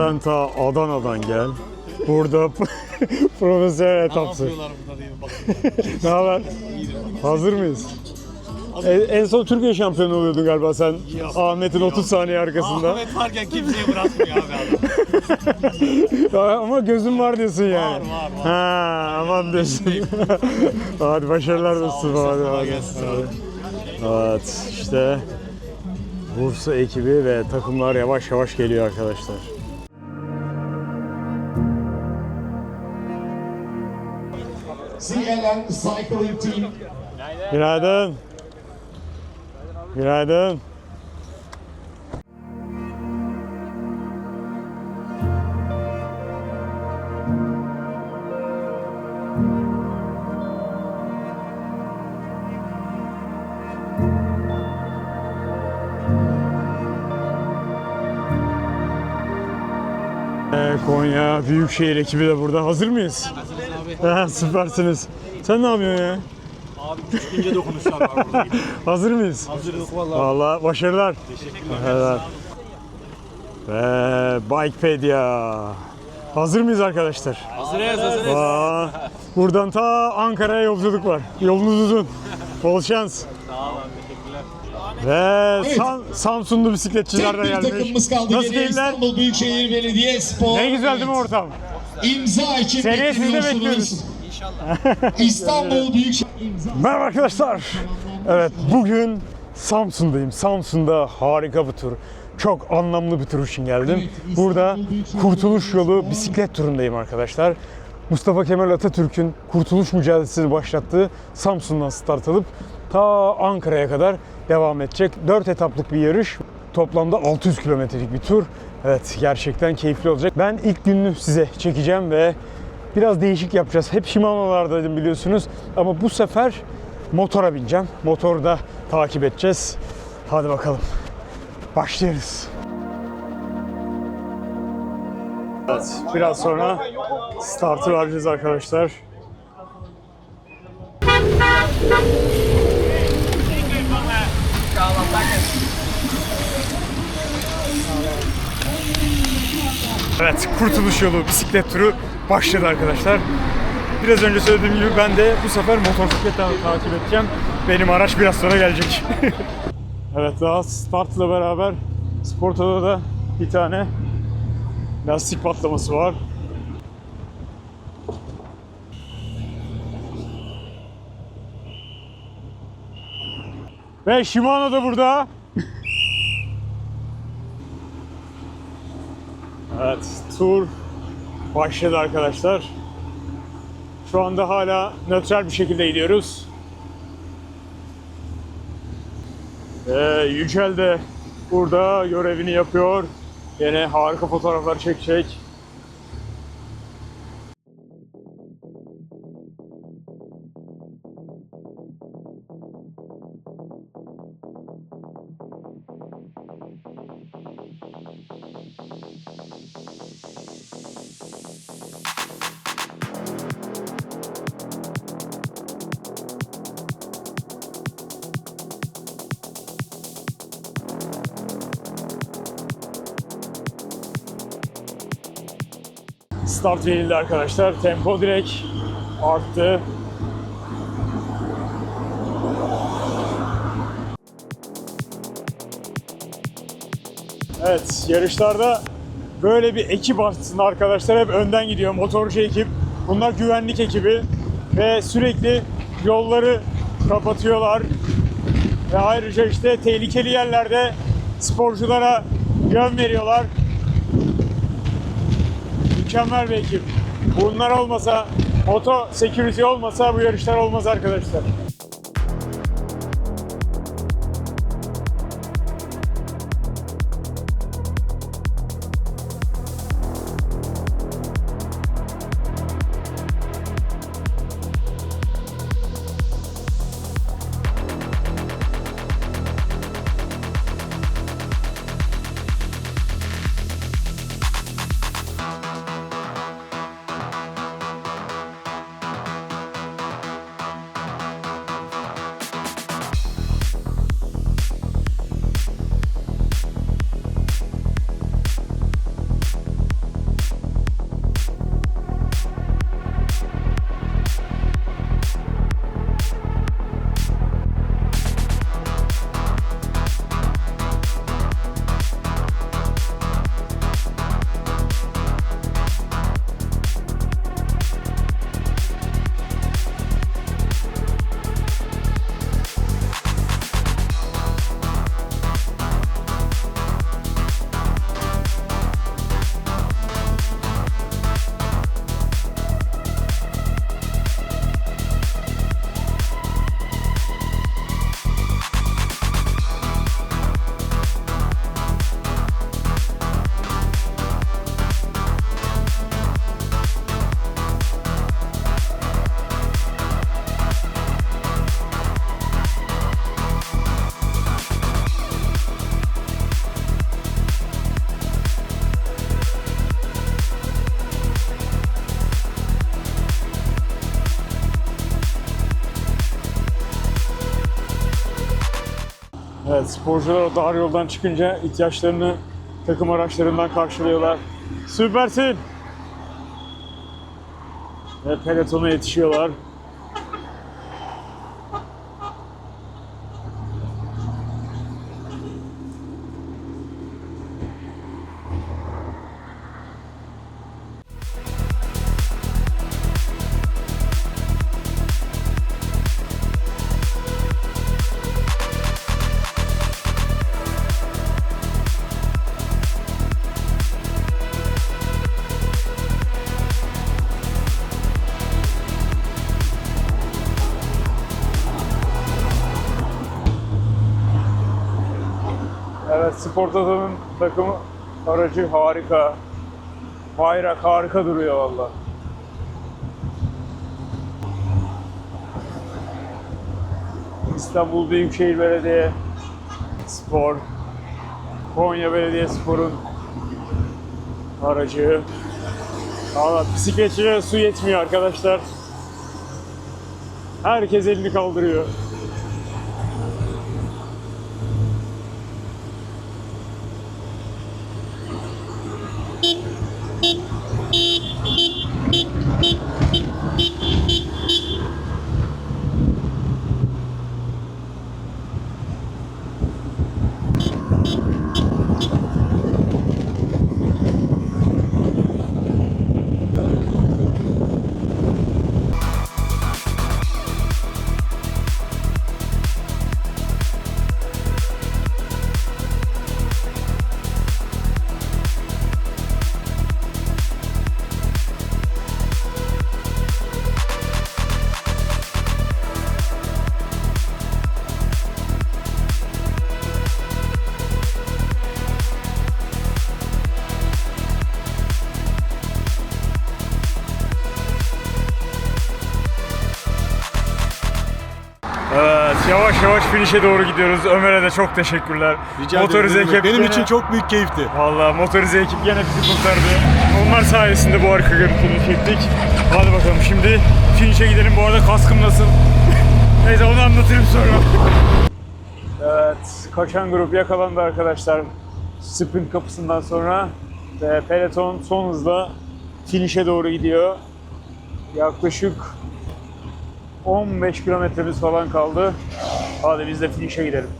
Sen ta Adana'dan gel. Burada profesyonel etapsın. yapıyorlar burada diye bakıyorum. Ne haber? Hazır mıyız? En, en son Türkiye şampiyonu oluyordun galiba sen Ahmet'in 30 saniye arkasında. Ahmet varken kimseyi bırakmıyor abi adam. Ama gözün var diyorsun yani. Var, var, var. Ha, aman diyorsun. hadi başarılar olsun. Hadi, hadi. Evet işte Bursa ekibi ve takımlar yavaş yavaş geliyor arkadaşlar. CLN Cycling Team Günaydın. Günaydın. Konya Büyükşehir ekibi de burada. Hazır mıyız? Ha, süpersiniz. Sen ne yapıyorsun ya? Abi küçük ince dokunuşlar var burada. Hazır mıyız? Hazırız vallahi. Vallahi başarılar. Evet. Ve Bikepedia. Hazır mıyız arkadaşlar? Hazırız hazırız. Aa, buradan ta Ankara'ya yolculuk var. Yolunuz uzun. Bol şans. Sağ olun teşekkürler. Ve Evet. Sam- Samsunlu bisikletçiler Tek de bir gelmiş. takımımız kaldı Nasıl geriye değiller? İstanbul Büyükşehir Belediye Spor. Ne güzel değil mi ortam? İmza için Seneye sizi de bekliyorsunuz. bekliyoruz. İstanbul Büyükşehir imza. Merhaba arkadaşlar. Evet bugün Samsun'dayım. Samsun'da harika bir tur. Çok anlamlı bir tur için geldim. Burada Kurtuluş Yolu bisiklet turundayım arkadaşlar. Mustafa Kemal Atatürk'ün kurtuluş mücadelesini başlattığı Samsun'dan start alıp ta Ankara'ya kadar devam edecek. 4 etaplık bir yarış. Toplamda 600 kilometrelik bir tur. Evet gerçekten keyifli olacak. Ben ilk gününü size çekeceğim ve biraz değişik yapacağız. Hep Shimano'lardaydım biliyorsunuz ama bu sefer motora bineceğim. Motorda takip edeceğiz. Hadi bakalım. Başlıyoruz. Evet, biraz sonra startı vereceğiz arkadaşlar. Evet, Kurtuluş Yolu bisiklet turu başladı arkadaşlar. Biraz önce söylediğim gibi ben de bu sefer motosikletle takip edeceğim. Benim araç biraz sonra gelecek. evet, daha startla beraber Sporto'da da bir tane lastik patlaması var. Ve Shimano da burada. evet, tur başladı arkadaşlar. Şu anda hala nötral bir şekilde gidiyoruz. Ee, Yücel de burada görevini yapıyor. Yine harika fotoğraflar çekecek. Start verildi arkadaşlar. Tempo direkt arttı. Evet, yarışlarda böyle bir ekip aslında arkadaşlar hep önden gidiyor. Motorcu ekip. Bunlar güvenlik ekibi ve sürekli yolları kapatıyorlar. Ve ayrıca işte tehlikeli yerlerde sporculara yön veriyorlar. Mükemmel bir. Bunlar olmasa, moto security olmasa bu yarışlar olmaz arkadaşlar. Sporcular o dar yoldan çıkınca ihtiyaçlarını takım araçlarından karşılıyorlar. Süpersin! Ve pelotona yetişiyorlar. Evet, Sportato'nun takımı aracı harika. Bayrak harika duruyor valla. İstanbul Büyükşehir Belediye Spor, Konya Belediye Spor'un aracı. Valla bisikletçilere su yetmiyor arkadaşlar. Herkes elini kaldırıyor. Finish'e doğru gidiyoruz. Ömer'e de çok teşekkürler. motorize ekip Benim gene- için çok büyük keyifti. Vallahi motorize ekip gene bizi kurtardı. Onlar sayesinde bu arka görüntüyü çektik. Hadi bakalım şimdi finish'e gidelim. Bu arada kaskım nasıl? Neyse onu anlatırım sonra. Evet, kaçan grup yakalandı arkadaşlar. Sprint kapısından sonra ve peloton son hızla finish'e doğru gidiyor. Yaklaşık 15 kilometremiz falan kaldı. Hadi biz de finish'e gidelim.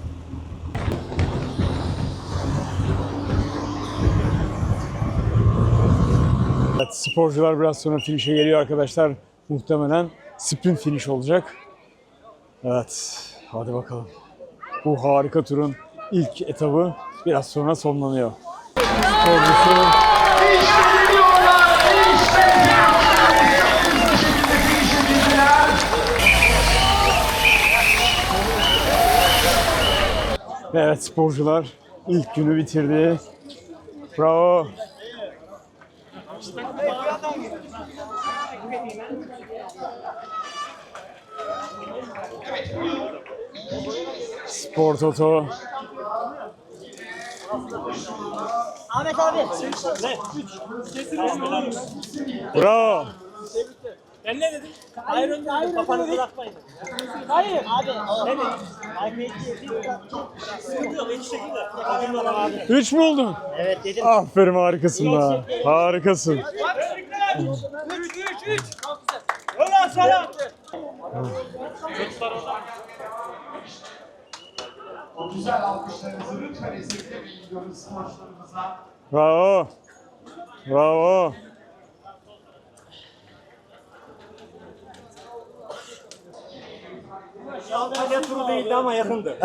Evet, sporcular biraz sonra finish'e geliyor arkadaşlar. Muhtemelen sprint finish olacak. Evet, hadi bakalım. Bu harika turun ilk etabı biraz sonra sonlanıyor. Sporcusu Evet sporcular ilk günü bitirdi. Bravo. Spor Toto. Ahmet abi. Bravo. Ben ne dedim? Hayır önce Hayır, kafanı hayır. bırakmayın. Hayır. Abi. Ne dedim? Sıkıntı yok. Hiç şekilde. Bana abi. Üç mü oldun? Evet dedim. Aferin harikasın da. Harikasın. Ulan sana. O güzel alkışlarınızı lütfen esirgemeyin diyoruz sporcularımıza. Bravo. Bravo. Antalya turu değildi ama yakındı.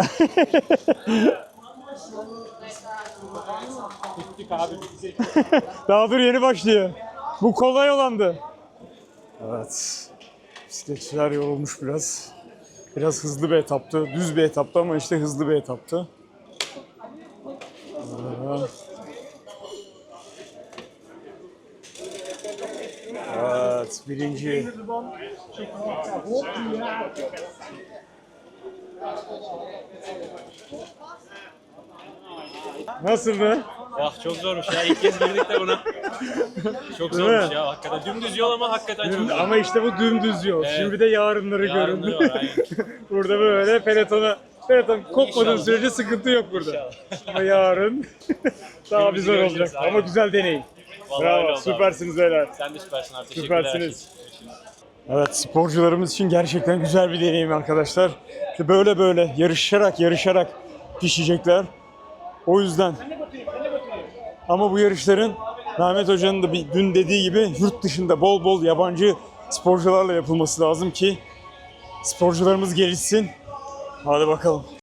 Bittik abi bittik. Daha dur yeni başlıyor. Bu kolay olandı. Evet. Bisikletçiler yorulmuş biraz. Biraz hızlı bir etaptı. Düz bir etaptı ama işte hızlı bir etaptı. Evet. Evet, birinci. Nasıldı? Ah çok zormuş ya. İlk kez girdik de buna. Çok Değil mi? zormuş ya. Hakikaten dümdüz yol ama hakikaten çok zor. Ama işte bu dümdüz yol. Evet. Şimdi de yarınları görün. Yarınları var, aynen. Burada böyle pelotona abi kopmadığın İnşallah. sürece sıkıntı yok burada. İnşallah. Ama yarın daha Birbirimizi zor göreceğiz, olacak. aynen. Ama güzel deneyim. Vallahi öyle Bravo, oldu süpersiniz beyler. Abi. Sen de süpersin abi. Teşekkürler. Süpersiniz. Evet sporcularımız için gerçekten güzel bir deneyim arkadaşlar. Böyle böyle yarışarak yarışarak pişecekler. O yüzden ama bu yarışların Mehmet Hoca'nın da bir dün dediği gibi yurt dışında bol bol yabancı sporcularla yapılması lazım ki sporcularımız gelişsin. Hadi bakalım.